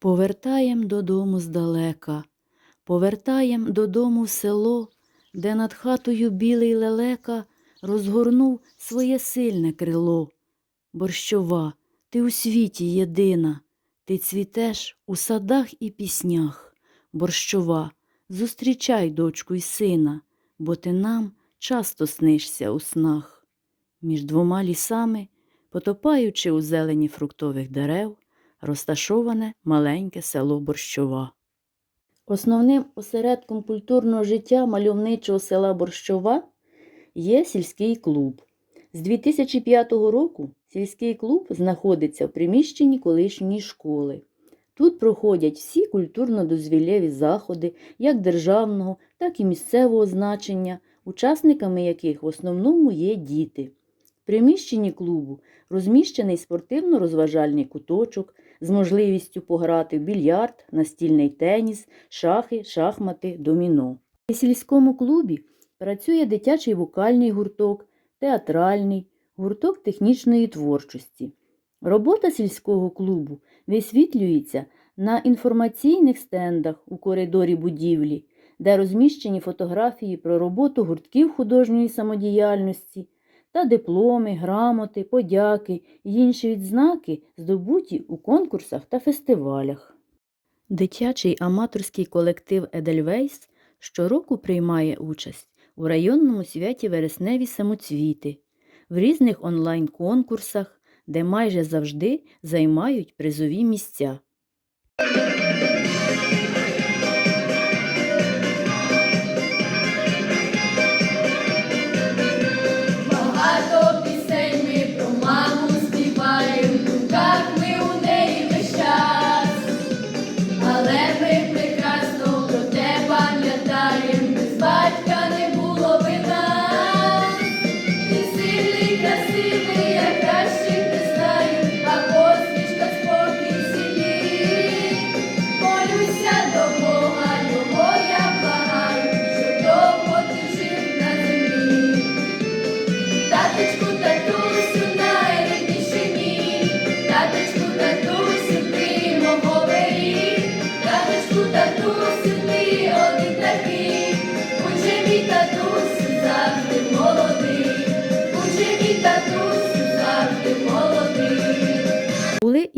Повертаєм додому здалека, повертаєм додому в село, де над хатою білий лелека розгорнув своє сильне крило. Борщова, ти у світі єдина, ти цвітеш у садах і піснях. Борщова, зустрічай дочку й сина, бо ти нам часто снишся у снах. Між двома лісами, потопаючи у зелені фруктових дерев, розташоване маленьке село Борщова. Основним осередком культурного життя мальовничого села Борщова є сільський клуб. З 2005 року сільський клуб знаходиться в приміщенні колишньої школи. Тут проходять всі культурно-дозвіллєві заходи як державного, так і місцевого значення, учасниками яких в основному є діти. В приміщенні клубу розміщений спортивно-розважальний куточок з можливістю пограти в більярд, настільний теніс, шахи, шахмати, доміно. У сільському клубі працює дитячий вокальний гурток, театральний, гурток технічної творчості. Робота сільського клубу висвітлюється на інформаційних стендах у коридорі будівлі, де розміщені фотографії про роботу гуртків художньої самодіяльності та дипломи, грамоти, подяки й інші відзнаки, здобуті у конкурсах та фестивалях. Дитячий аматорський колектив Едельвейс щороку приймає участь у районному святі Вересневі самоцвіти, в різних онлайн-конкурсах, де майже завжди займають призові місця.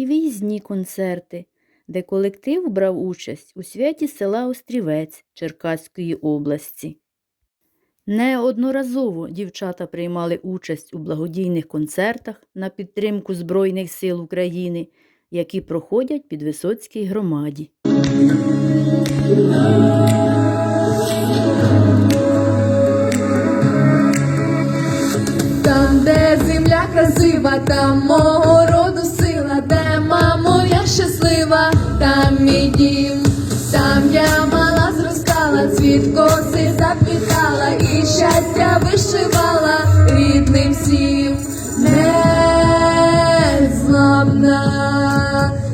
І виїзні концерти, де колектив брав участь у святі села Острівець Черкаської області. Неодноразово дівчата приймали участь у благодійних концертах на підтримку Збройних сил України, які проходять під Висоцькій громаді. Там, де земля красива, там мого вишивала рідним всім. Незламна,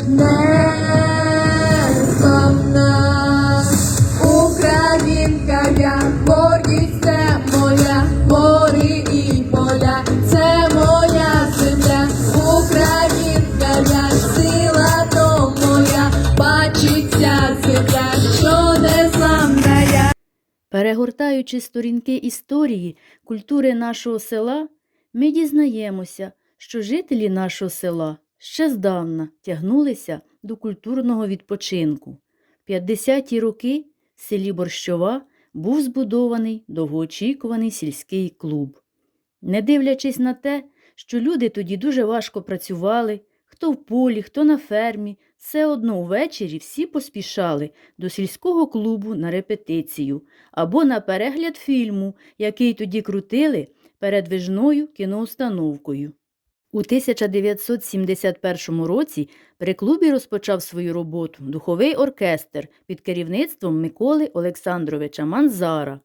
незламна, Перегортаючи сторінки історії культури нашого села, ми дізнаємося, що жителі нашого села ще здавна тягнулися до культурного відпочинку. В 50-ті роки в селі Борщова був збудований довгоочікуваний сільський клуб. Не дивлячись на те, що люди тоді дуже важко працювали, хто в полі, хто на фермі, все одно ввечері всі поспішали до сільського клубу на репетицію або на перегляд фільму, який тоді крутили перед вижною кіноустановкою. У 1971 році при клубі розпочав свою роботу духовий оркестр під керівництвом Миколи Олександровича Манзара.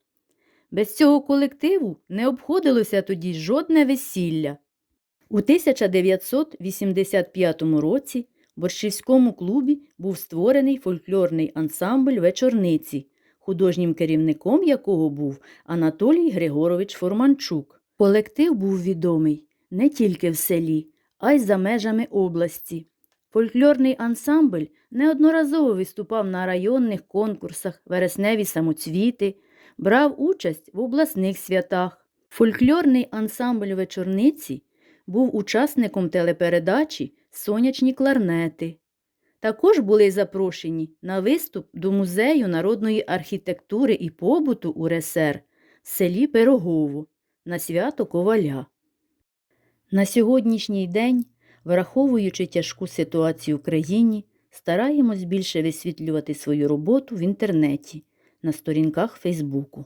Без цього колективу не обходилося тоді жодне весілля. У 1985 році в Борщівському клубі був створений фольклорний ансамбль вечорниці, художнім керівником якого був Анатолій Григорович Форманчук. Колектив був відомий не тільки в селі, а й за межами області. Фольклорний ансамбль неодноразово виступав на районних конкурсах, вересневі самоцвіти, брав участь в обласних святах. Фольклорний ансамбль вечорниці був учасником телепередачі Сонячні кларнети. Також були запрошені на виступ до Музею народної архітектури і побуту УРСР в селі Пирогово на свято Коваля. На сьогоднішній день, враховуючи тяжку ситуацію в країні, стараємось більше висвітлювати свою роботу в інтернеті на сторінках Фейсбуку.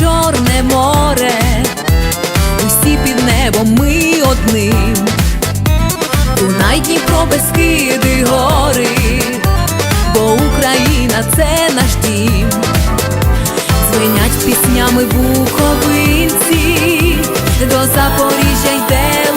Чорне море, усі під небом ми одним. Дунай, Дніпро, Бескиди, гори, бо Україна це наш дім. звинять піснями буковинці, до Запоріжжя йде